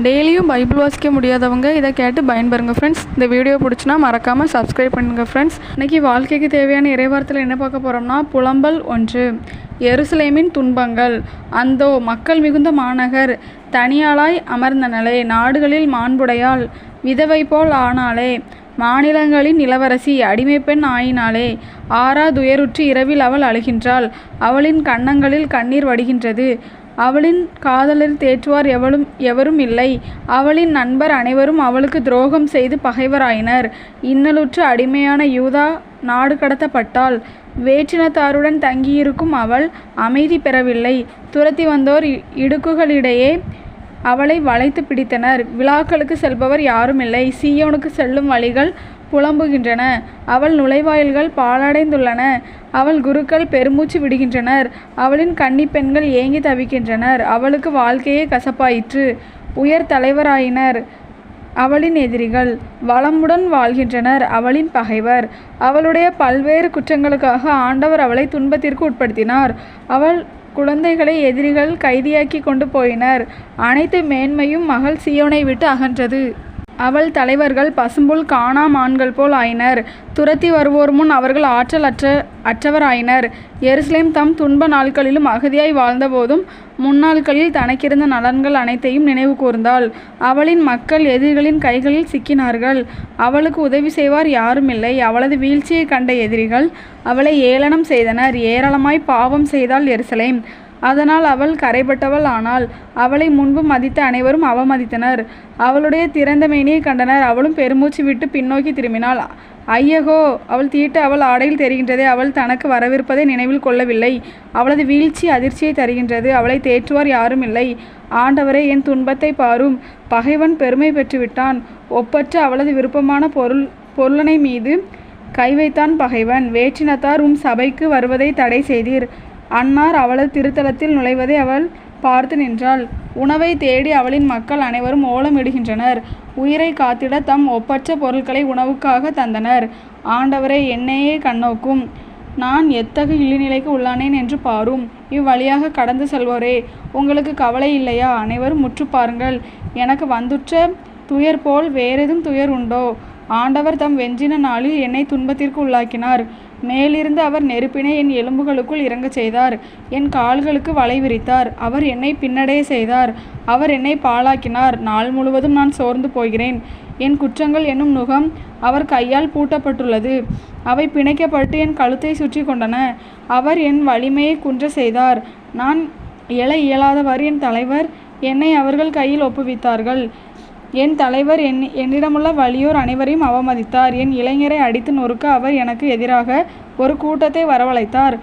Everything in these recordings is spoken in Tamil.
டெய்லியும் பைபிள் வாசிக்க முடியாதவங்க இதை கேட்டு பயன்பெறுங்க ஃப்ரெண்ட்ஸ் இந்த வீடியோ பிடிச்சினா மறக்காமல் சப்ஸ்கிரைப் பண்ணுங்கள் ஃப்ரெண்ட்ஸ் இன்றைக்கி வாழ்க்கைக்கு தேவையான இறைவாரத்தில் என்ன பார்க்க போகிறோம்னா புலம்பல் ஒன்று. எருசலேமின் துன்பங்கள். அந்தோ மக்கள் மிகுந்த மாநகர். தனியாளாய் அமர்ந்த நிலை. நாடுகளில் மாண்புடையாள். விதவை போல் ஆனாளே. மாநிலங்களின் இளவரசி அடிமை பெண் ஆயினாளே. ஆறா துயருற்று இரவில் அவள் அழுகின்றாள். அவளின் கன்னங்களில் கண்ணீர் வடிகின்றது. அவளின் காதலர் தேற்றுவார் எவளும் எவரும் இல்லை. அவளின் நண்பர் அனைவரும் அவளுக்கு துரோகம் செய்து பகைவராயினர். இன்னலுற்று அடிமையான யூதா நாடு கடத்தப்பட்டாள். வேற்றினத்தாருடன் தங்கியிருக்கும் அவள் அமைதி பெறவில்லை. துரத்தி வந்தோர் இ- இடுக்குகளிடையே அவளை வளைத்து பிடித்தனர். விழாக்களுக்கு செல்பவர் யாருமில்லை சீயோனுக்கு செல்லும் வழிகள் புலம்புகின்றன. அவள் நுழைவாயில்கள் பாழடைந்துள்ளன. அவள் குருக்கள் பெருமூச்சு விடுகின்றனர். அவளின் கன்னி பெண்கள் ஏங்கி தவிக்கின்றனர். அவளுக்கு வாழ்க்கையே கசப்பாயிற்று. உயர் தலைவராயினர் அவளின் எதிரிகள். வளமுடன் வாழ்கின்றனர் அவளின் பகைவர். அவளுடைய பல்வேறு குற்றங்களுக்காக ஆண்டவர் அவளை துன்பத்திற்கு உட்படுத்தினார். அவள் குழந்தைகளை எதிரிகள் கைதியாக்கி கொண்டு போயினர். அனைத்து மேன்மையும் மகள் சியோனை விட்டு அகன்றது. அவள் தலைவர்கள் பசும்புல் காணா மான்கள் போல் ஆயினர். துரத்தி வருவோர் முன் அவர்கள் ஆற்றல் அற்ற அற்றவராயினர். எருசலேம் தம் துன்ப நாட்களிலும் அகதியாய் வாழ்ந்தபோதும் முன்னாட்களில் தனக்கிருந்த நலன்கள் அனைத்தையும் நினைவு கூர்ந்தாள். அவளின் மக்கள் எதிரிகளின் கைகளில் சிக்கினார்கள். அவளுக்கு உதவி செய்வார் யாருமில்லை அவளது வீழ்ச்சியை கண்ட எதிரிகள் அவளை ஏளனம் செய்தனர். ஏராளமாய் பாவம் செய்தாள் எருசலேம். அதனால் அவள் கரைபட்டவள் ஆனாள். அவளை முன்பு மதித்த அனைவரும் அவமதித்தனர். அவளுடைய திறந்த மேனியை கண்டனர். அவளும் பெருமூச்சு விட்டு பின்னோக்கி திரும்பினாள். ஐயகோ அவள் தீட்டு அவள் ஆடையில் தெரிகின்றதே. அவள் தனக்கு வரவிருப்பதை நினைவில் கொள்ளவில்லை. அவளது வீழ்ச்சி அதிர்ச்சியை தருகின்றது. அவளை தேற்றுவார் யாரும் இல்லை. ஆண்டவரே என் துன்பத்தை பாரும். பகைவன் பெருமை பெற்றுவிட்டான். ஒப்பற்ற அவளது விருப்பமான பொருள் பொருளனை மீது கை வைத்தான் பகைவன். வேற்றினத்தார் உம் சபைக்கு வருவதை தடை செய்தீர். அன்னார் அவளது திருத்தலத்தில் நுழைவதை அவள் பார்த்து நின்றாள். உணவை தேடி அவளின் மக்கள் அனைவரும் ஓலமிடுகின்றனர். உயிரை காத்திட தம் ஒப்பற்ற பொருட்களை உணவுக்காக தந்தனர். ஆண்டவரை என்னையே கண்ணோக்கும். நான் எத்தகைய இழிநிலைக்கு உள்ளானேன் என்று பாரும். இவ்வழியாக கடந்து செல்வோரே உங்களுக்கு கவலை இல்லையா? அனைவரும் முற்று பாருங்கள். எனக்கு வந்துற்ற துயர் போல் வேறெதும் துயர் உண்டோ? ஆண்டவர் தம் வெஞ்சின நாளில் என்னை துன்பத்திற்கு உள்ளாக்கினார். மேலிருந்து அவர் நெருப்பினை என் எலும்புகளுக்குள் இறங்கச் செய்தார். என் கால்களுக்கு வலை விரித்தார். அவர் என்னை பின்னடைய செய்தார். அவர் என்னை பாழாக்கினார். நாள் முழுவதும் நான் சோர்ந்து போகிறேன். என் குற்றங்கள் என்னும் நுகம் அவர் கையால் பூட்டப்பட்டுள்ளது. அவை பிணைக்கப்பட்டு என் கழுத்தை சுற்றி கொண்டன. அவர் என் வலிமையை குன்ற செய்தார். நான் எழ இயலாதவாறு என் தலைவர் என்னை அவர்கள் கையில் ஒப்புவித்தார்கள். என் தலைவர் என் என்னிடமுள்ள வலியோர் அனைவரையும் அவமதித்தார். என் இளைஞரை அடித்து நொறுக்க அவர் எனக்கு எதிராக ஒரு கூட்டத்தை வரவழைத்தார்.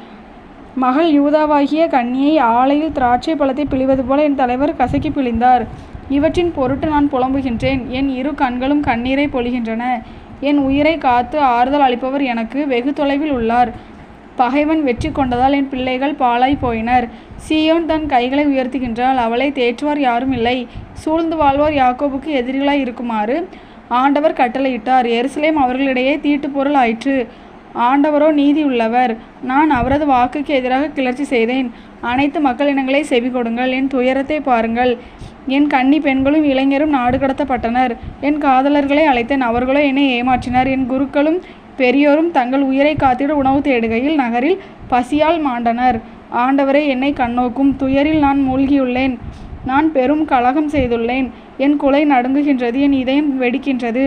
மகள் யூதாவாகிய கன்னியை ஆலையில் திராட்சை பழத்தை பிழிவது போல என் தலைவர் கசக்கி பிழிந்தார். இவற்றின் பொருட்டு நான் புலம்புகின்றேன். என் இரு கண்களும் கண்ணீரை பொழிகின்றன. என் உயிரை காத்து ஆறுதல் அளிப்பவர் எனக்கு வெகு தொலைவில் உள்ளார். பகைவன் வெற்றி கொண்டதால் என் பிள்ளைகள் பாழாய் போயினர். சீயோன் தன் கைகளை உயர்த்துகின்றாள் அவளை தேற்றுவார் யாரும் இல்லை. சூழ்ந்து வாழ்வோர் யாக்கோபுக்கு எதிரிகளாய் இருக்குமாறு ஆண்டவர் கட்டளையிட்டார். எருசலேம் அவர்களிடையே தீட்டு பொருள் ஆயிற்று. ஆண்டவரோ நீதி உள்ளவர் நான் அவரது வாக்குக்கு எதிராக கிளர்ச்சி செய்தேன். அனைத்து மக்கள் இனங்களை செவி கொடுங்கள். என் துயரத்தை பாருங்கள். என் கன்னி பெண்களும் இளைஞரும் நாடு கடத்தப்பட்டனர். என் காதலர்களை அழைத்தேன். அவர்களோ என்னை ஏமாற்றினர். என் குருக்களும் பெரியோரும் தங்கள் உயிரை காத்திட உணவு தேடுகையில் நகரில் பசியால் மாண்டனர். ஆண்டவரே என்னை கண்ணோக்கும். துயரில் நான் மூழ்கியுள்ளேன். நான் பெரும் கலகம் செய்துள்ளேன். என் குலை நடுங்குகின்றது என் இதயம் வெடிக்கின்றது.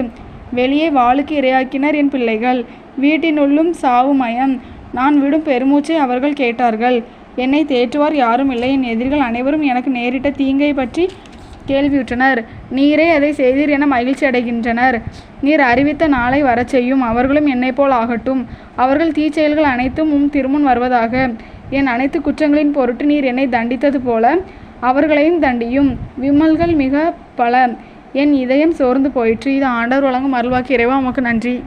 வெளியே வாளுக்கு இரையாக்கினர் என் பிள்ளைகள். வீட்டினுள்ளும் சாவு மயம். நான் விடும் பெருமூச்சை அவர்கள் கேட்டார்கள். என்னை தேற்றுவார் யாரும் இல்லை. என் எதிரிகள் அனைவரும் எனக்கு நேரிட்ட தீங்கை பற்றி கேள்வியுற்றனர். நீரே அதை செய்தீர் என மகிழ்ச்சி அடைகின்றனர். நீர் அறிவித்த நாளை வரச் செய்யும். அவர்களும் என்னை போல் ஆகட்டும். அவர்கள் தீச்செயல்கள் அனைத்தும் உம் திருமுன் வருவதாக. என் அனைத்து குற்றங்களின் பொருட்டு நீர் என்னை தண்டித்தது போல அவர்களையும் தண்டியும். விமல்கள் மிக பல. என் இதயம் சோர்ந்து போயிற்று. இது ஆண்டவர் வழங்கும் அருள்வாக்கு. இறைவா உமக்கு நன்றி.